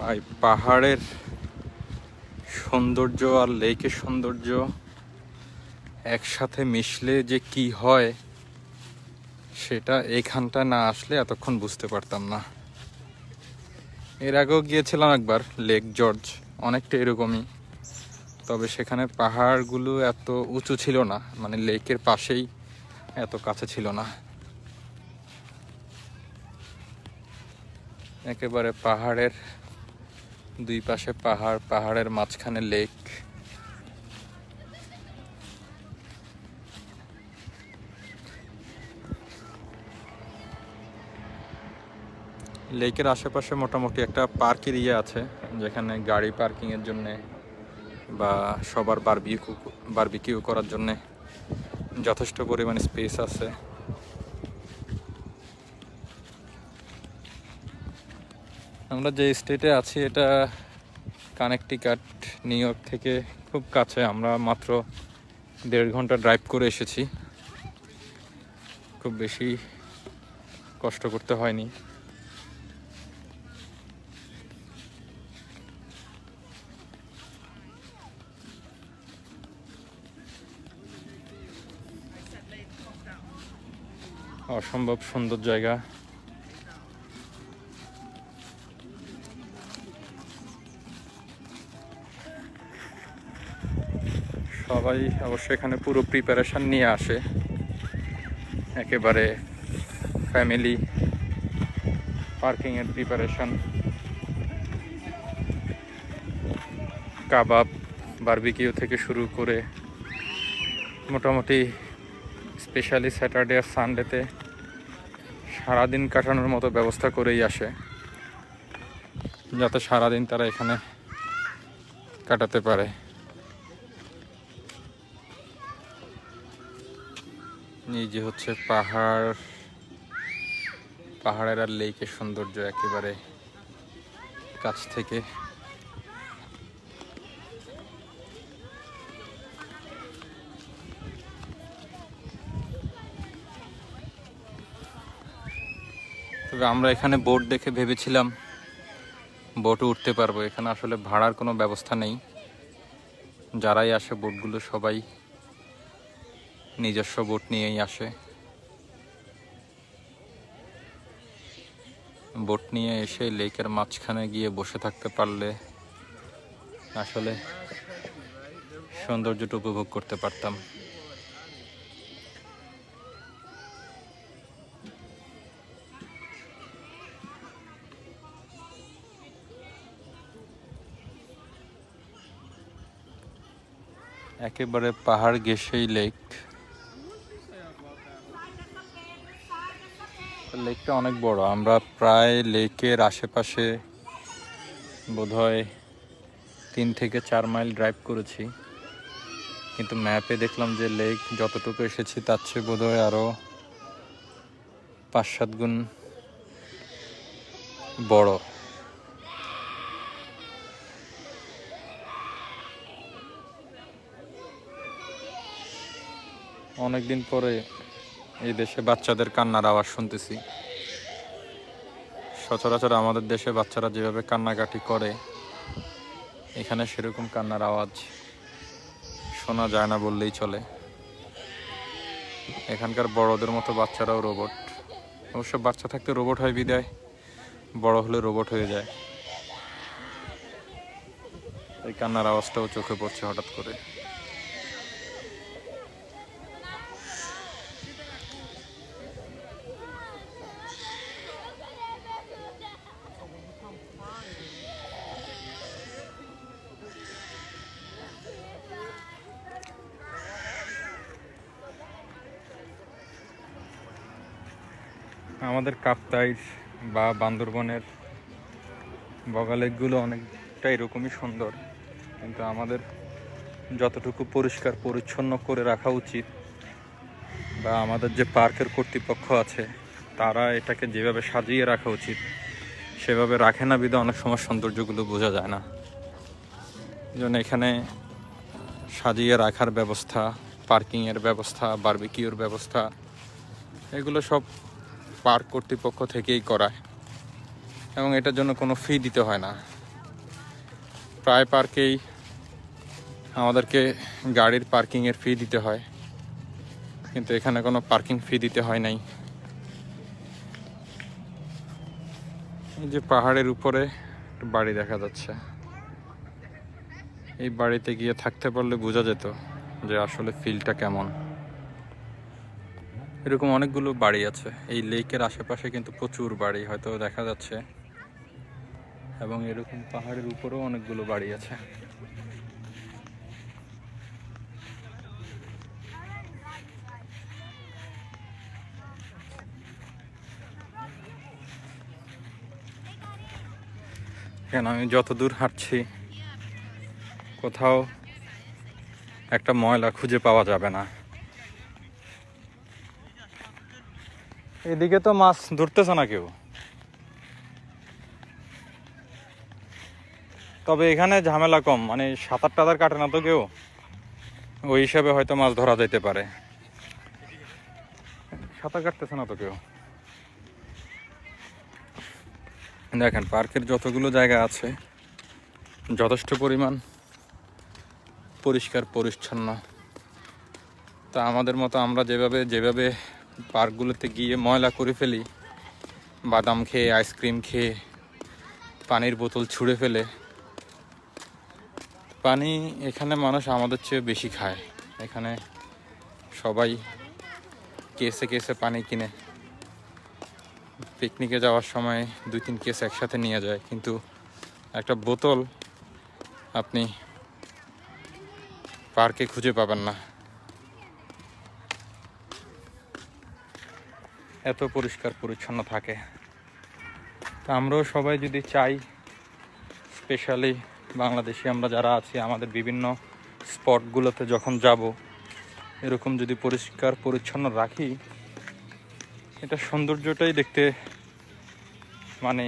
ভাই, পাহাড়ের সৌন্দর্য আর লেকের সৌন্দর্য একসাথে মিশলে যে কি হয়, সেটা এইখানটা না আসলে এতক্ষণ বুঝতে পারতাম না। এর আগেও গিয়েছিলাম একবার লেক জর্জ অনেকটা এরকমই। তবে সেখানে পাহাড়গুলো এত উঁচু ছিল না মানে লেকের পাশেই এত কাছে ছিল না। একেবারে পাহাড়ের দুই পাশে পাহাড়, পাহাড়ের মাঝখানে লেক। লেকের আশেপাশে মোটামুটি একটা পার্ক এরিয়া আছে, যেখানে গাড়ি পার্কিংয়ের জন্যে বা সবার বারবিকিউ বারবিকিউ করার জন্যে যথেষ্ট পরিমাণ স্পেস আছে। আমরা যে স্টেটে আছি, এটা কানেকটিকাট নিউ ইয়র্ক থেকে খুব কাছে। আমরা মাত্র দেড় ঘণ্টা ড্রাইভ করে এসেছি। খুব বেশি কষ্ট করতে হয়নি। অসম্ভব সুন্দর জায়গা। সবাই অবশ্যই এখানে পুরো প্রিপারেশান নিয়ে আসে। একেবারে ফ্যামিলি পার্কিংয়ের প্রিপারেশন কাবাব বারবিকিউ থেকে শুরু করে মোটামুটি স্পেশালি স্যাটারডে আর সানডেতে সারাদিন কাটানোর মতো ব্যবস্থা করেই আসে। যাতে সারাদিন তারা এখানে কাটাতে পারে। এই যে হচ্ছে পাহাড়, পাহাড়ের আর লেকের সৌন্দর্য একেবারে কাছ থেকে। তবে আমরা এখানে বোট দেখে ভেবেছিলাম বোটে উঠতে পারব। এখানে আসলে ভাড়ার কোনো ব্যবস্থা নেই। যারাই আসে বোটগুলো সবাই নিজস্ব বোট নিয়েই আসে। বোট নিয়ে এসে লেকের মাঝখানে গিয়ে বসে থাকতে পারলে আসলে সৌন্দর্যটা উপভোগ করতে পারতাম। একেবারে পাহাড় ঘেঁষেই লেক। লেকটা অনেক বড়। আমরা প্রায় লেকের আশেপাশে বোধহয় তিন থেকে চার মাইল ড্রাইভ করেছি। কিন্তু ম্যাপে দেখলাম যে লেক যতটুকু এসেছি, তার চেয়ে বোধহয় আরও পাঁচ সাত গুণ বড়। অনেকদিন পরে এই দেশে বাচ্চাদের কান্নার আওয়াজ শুনতেছি। সচরাচর আমাদের দেশে বাচ্চারা যেভাবে কান্নাকাটি করে, এখানে সেরকম কান্নার আওয়াজ শোনা যায় না বললেই চলে। এখানকার বড়দের মতো বাচ্চারাও রোবট। অবশ্য বাচ্চা থাকতে রোবট হয় বিদায়, বড় হলে রোবট হয়ে যায়। এই কান্নার আওয়াজটাও চোখে পড়ছে হঠাৎ করে। আমাদের কাপ্তাই বা বান্দরবনের বগালেকগুলো অনেকটা এরকমই সুন্দর। কিন্তু আমাদের যতটুকু পরিষ্কার, পরিচ্ছন্ন করে রাখা উচিত বা আমাদের যে পার্কের কর্তৃপক্ষ আছে, তারা এটাকে যেভাবে সাজিয়ে রাখা উচিত, সেভাবে রাখে না বিধে অনেক সময় সৌন্দর্যগুলো বোঝা যায় না। জন্য এখানে সাজিয়ে রাখার ব্যবস্থা, পার্কিংয়ের ব্যবস্থা বারবিকিউর ব্যবস্থা, এগুলো সব পার্ক কর্তৃপক্ষ থেকেই করায়। এবং এটার জন্য কোনো ফি দিতে হয় না। প্রায় পার্কেই আমাদেরকে গাড়ির পার্কিংয়ের ফি দিতে হয়। কিন্তু এখানে কোনো পার্কিং ফি দিতে হয় নাই। এই যে পাহাড়ের উপরে বাড়ি দেখা যাচ্ছে। এই বাড়িতে গিয়ে থাকতে পারলে বোঝা যেত যে আসলে ফিলটা কেমন। এরকম অনেকগুলো বাড়ি আছে। এই লেকের আশেপাশে কিন্তু প্রচুর বাড়ি, হয়তো দেখা যাচ্ছে। এবং এরকম পাহাড়ের উপরেও অনেকগুলো বাড়ি আছে। কেন, আমি যত দূর হাঁটছি, কোথাও একটা ময়লা খুঁজে পাওয়া যাবে না। এদিকে তো মাছ ধরতেছে না কেউ। তবে এখানে ঝামেলা কম মানে সাঁতার টাতার কাটে না তো কেউ। ওই হিসাবে হয়তো মাছ ধরা যেতে পারে। সাঁতার কাটতেছে না তো কেউ। দেখেন, পার্কের যতগুলো জায়গা আছে, যথেষ্ট পরিমাণ পরিষ্কার, পরিচ্ছন্ন। তা আমাদের মতো আমরা যেভাবে যেভাবে পার্কগুলোতে গিয়ে ময়লা করে ফেলি, বাদাম খেয়ে আইসক্রিম খেয়ে, পানির বোতল ছুঁড়ে ফেলে। পানি এখানে মানুষ আমাদের চেয়ে বেশি খায়। এখানে সবাই কেসে কেসে পানি কিনে। পিকনিকে যাওয়ার সময় দুই তিন কেস একসাথে নিয়ে যায়, কিন্তু একটা বোতল আপনি পার্কে খুঁজে পাবেন না। এত পরিষ্কার পরিচ্ছন্ন থাকে। তা আমরাও সবাই যদি চাই, স্পেশালি বাংলাদেশি আমরা যারা আছি, আমাদের বিভিন্ন স্পটগুলোতে যখন যাব, এরকম যদি পরিষ্কার পরিচ্ছন্ন রাখি, এটা সৌন্দর্যটাই দেখতে মানে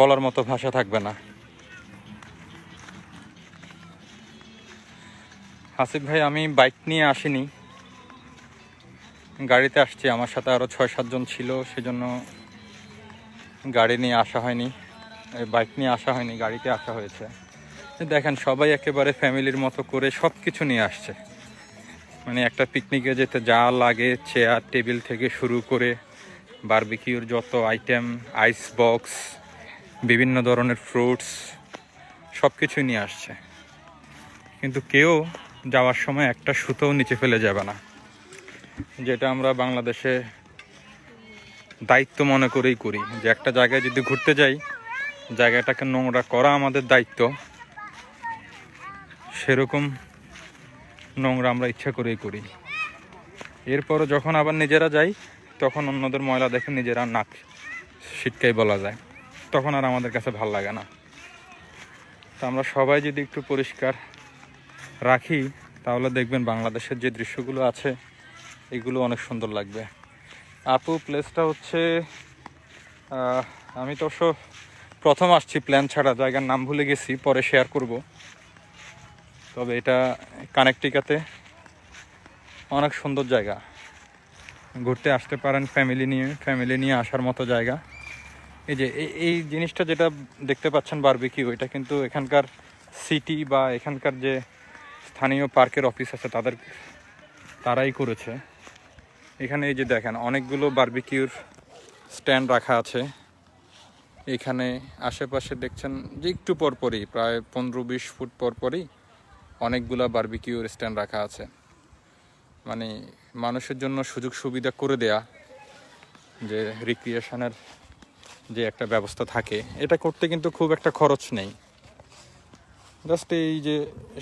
বলার মতো ভাষা থাকবে না। হাসিফ ভাই, আমি বাইক নিয়ে আসিনি। গাড়িতে আসছি। আমার সাথে আরও ছয় সাতজন ছিল, সেজন্য গাড়ি নিয়ে আসা হয়নি। বাইক নিয়ে আসা হয়নি, গাড়িতে আসা হয়েছে। দেখেন, সবাই একেবারে ফ্যামিলির মতো করে সব কিছু নিয়ে আসছে। মানে একটা পিকনিকে যেতে যা লাগে চেয়ার টেবিল থেকে শুরু করে বারবিকিউর যত আইটেম আইস বক্স বিভিন্ন ধরনের ফ্রুটস সব কিছুই নিয়ে আসছে। কিন্তু কেউ যাওয়ার সময় একটা সুতোও নিচে ফেলে যাবে না। যেটা আমরা বাংলাদেশে দায়িত্ব মনে করেই করি। যে একটা জায়গায় যদি ঘুরতে যাই, জায়গাটাকে নোংরা করা আমাদের দায়িত্ব। সেরকম নোংরা আমরা ইচ্ছা করেই করি। এরপরও যখন আবার নিজেরা যাই, তখন অন্যদের ময়লা দেখে নিজেরা নাক সিটকাই বলা যায়। তখন আর আমাদের কাছে ভালো লাগে না। তো আমরা সবাই যদি একটু পরিষ্কার রাখি, তাহলে দেখবেন বাংলাদেশের যে দৃশ্যগুলো আছে এগুলো অনেক সুন্দর লাগবে। আপু প্লেসটা হচ্ছে আমি তো অবশ্য প্রথম আসছি প্ল্যান ছাড়া, জায়গার নাম ভুলে গেছি, পরে শেয়ার করব। তবে এটা কানেকটিকাতে অনেক সুন্দর জায়গা। ঘুরতে আসতে পারেন ফ্যামিলি নিয়ে ফ্যামিলি নিয়ে আসার মতো জায়গা। এই যে, এই- জিনিসটা যেটা দেখতে পাচ্ছেন বারবিকিউ এটা কিন্তু এখানকার সিটি বা এখানকার যে স্থানীয় পার্কের অফিস আছে, তাদের, তারাই করেছে। এখানে এই যে দেখেন, অনেকগুলো বার্বিকিউর স্ট্যান্ড রাখা আছে। এখানে আশেপাশে দেখছেন যে একটু পরপরই, প্রায় পনেরো বিশ ফুট পরপরই অনেকগুলা বারবিকিউর স্ট্যান্ড রাখা আছে। মানে মানুষের জন্য সুযোগ সুবিধা করে দেয়া যে রিক্রিয়েশনের যে একটা ব্যবস্থা থাকে, এটা করতে কিন্তু খুব একটা খরচ নেই। জাস্ট এই যে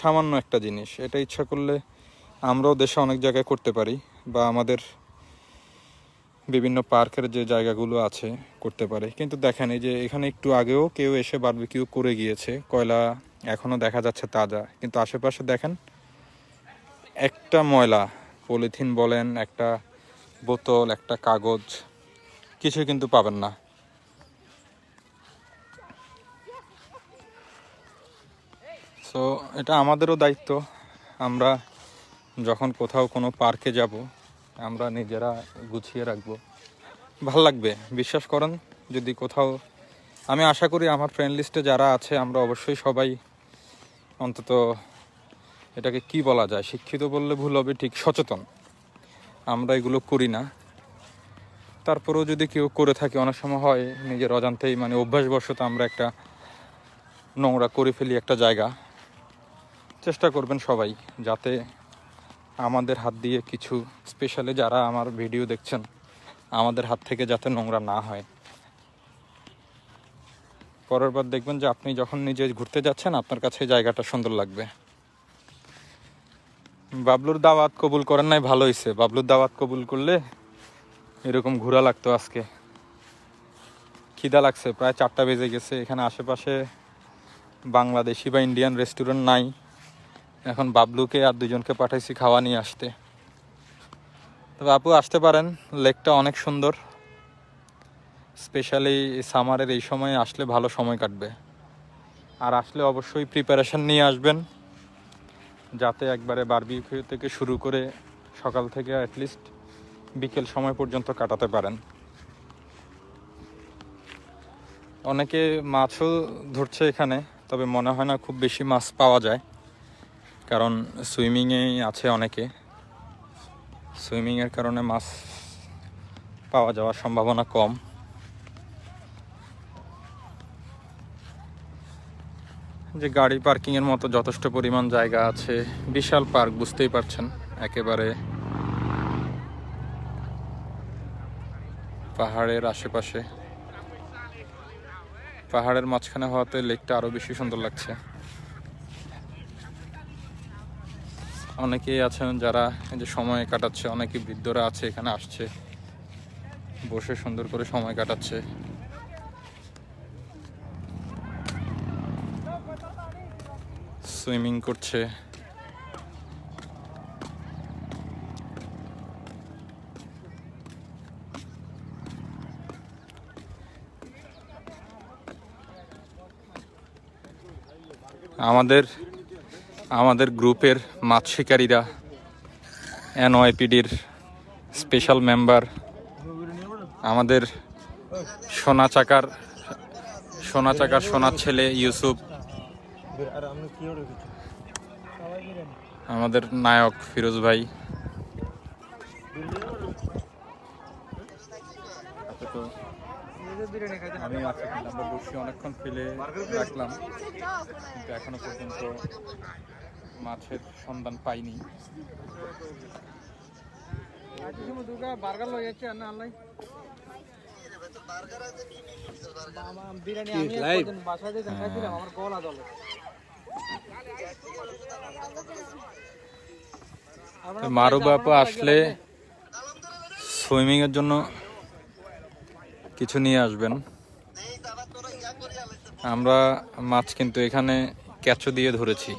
সামান্য একটা জিনিস, এটা ইচ্ছা করলে আমরাও দেশে অনেক জায়গায় করতে পারি। বা আমাদের বিভিন্ন পার্কের যে জায়গাগুলো আছে করতে পারে। কিন্তু দেখেন, এই যে এখানে একটু আগেও কেউ এসে বারবিকিউ করে গিয়েছে। কয়লা এখনও দেখা যাচ্ছে তাজা। কিন্তু আশেপাশে দেখেন, একটা ময়লা, পলিথিন বলেন, একটা বোতল, একটা কাগজ কিছু কিন্তু পাবেন না। সো এটা আমাদেরও দায়িত্ব। আমরা যখন কোথাও কোনো পার্কে যাব আমরা নিজেরা গুছিয়ে রাখব। ভালো লাগবে, বিশ্বাস করেন, যদি কোথাও আমি আশা করি আমার ফ্রেন্ড লিস্টে যারা আছে, আমরা অবশ্যই সবাই অন্তত এটাকে কি বলা যায়, শিক্ষিত বললে ভুল হবে, ঠিক সচেতন। আমরা এগুলো করি না। তারপরেও যদি কেউ করে থাকে, অনেক সময় হয়, নিজের অজান্তেই মানে অভ্যাসবশত আমরা একটা নোংরা করে ফেলি একটা জায়গা। চেষ্টা করবেন সবাই, যাতে আমাদের হাত দিয়ে কিছু স্পেশালি যারা আমার ভিডিও দেখছেন, আমাদের হাত থেকে যাতে নোংরা না হয়। পরের বার দেখবেন যে আপনি যখন নিজে ঘুরতে যাচ্ছেন, আপনার কাছে জায়গাটা সুন্দর লাগবে। বাবলুর দাওয়াত কবুল করেন নাই, ভালো হয়েছে বাবলুর দাওয়াত কবুল করলে এরকম ঘোরা লাগতো আজকে। খিদা লাগছে, প্রায় চারটা বেজে গেছে। এখানে আশেপাশে বাংলাদেশি বা ইন্ডিয়ান রেস্টুরেন্ট নাই। এখন বাবলুকে আর দুজনকে পাঠাইছি খাওয়া নিয়ে আসতে। তবে আপু আসতে পারেন, লেকটা অনেক সুন্দর। স্পেশালি সামারের এই সময় আসলে ভালো সময় কাটবে। আর আসলে অবশ্যই প্রিপারেশন নিয়ে আসবেন, যাতে একবারে বারবিকিউ থেকে শুরু করে সকাল থেকে অ্যাটলিস্ট বিকেল সময় পর্যন্ত কাটাতে পারেন। অনেকে মাছও ধরছে এখানে, তবে মনে হয় না খুব বেশি মাছ পাওয়া যায়। কারণ সুইমিংয়ে আছে অনেকে। সুইমিংয়ের কারণে মাছ পাওয়া যাওয়ার সম্ভাবনা কম। যে গাড়ি পার্কিংয়ের মতো যথেষ্ট পরিমাণ জায়গা আছে, বিশাল পার্ক বুঝতেই পারছেন, একেবারে পাহাড়ের আশেপাশে। পাহাড়ের মাঝখানে হওয়াতে লেকটা আরও বেশি সুন্দর লাগছে। অনেকেই আছেন যারা যে সময় কাটাচ্ছে অনেকে বৃদ্ধরা আছে, এখানে আসছে, বসে সুন্দর করে সময় কাটাচ্ছে। সুইমিং করছে। আমাদের আমাদের গ্রুপের মাছ শিকারীরা এনওয়াইপিডির স্পেশাল মেম্বার আমাদের সোনা চাকার সোনা চাকার সোনার ছেলে ইউসুফ, আমাদের নায়ক ফিরোজ ভাই। আমি অনেকক্ষণ ফেলে রাখলাম, কিন্তু এখনও পর্যন্ত মাছের সন্ধান পাইনি। বার্গার লই যাচ্ছে না আল্লাহ বিরিয়ানি আমি একদিন বাসায় যেতে খাইছিলাম আমার গলা দলে মারু বাপু আসলে সুইমিং এর জন্য কিছু নিয়ে আসবেন। আমরা মাছ কিন্তু এখানে ক্যাচো দিয়ে ধরেছি।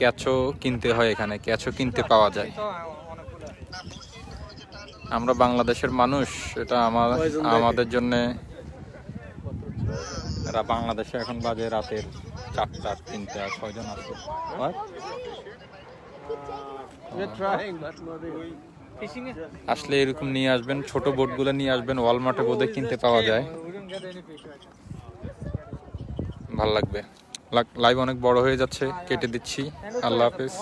ক্যাচো কিনতে হয় এখানে ক্যাচও কিনতে পাওয়া যায়। আমরা বাংলাদেশের মানুষ এটা আমার আমাদের জন্য এরা বাংলাদেশে এখন বাজে রাতের চারটা তিনটা ছয়জন আছে। আসলে এরকম নিয়ে আসবেন ছোট বোটগুলো নিয়ে আসবেন ওয়ালমার্টে বোধে কিনতে পাওয়া যায়। ভালো লাগবে। লাইভ অনেক বড় হয়ে যাচ্ছে কেটে দিচ্ছি। আল্লাহ হাফেজ।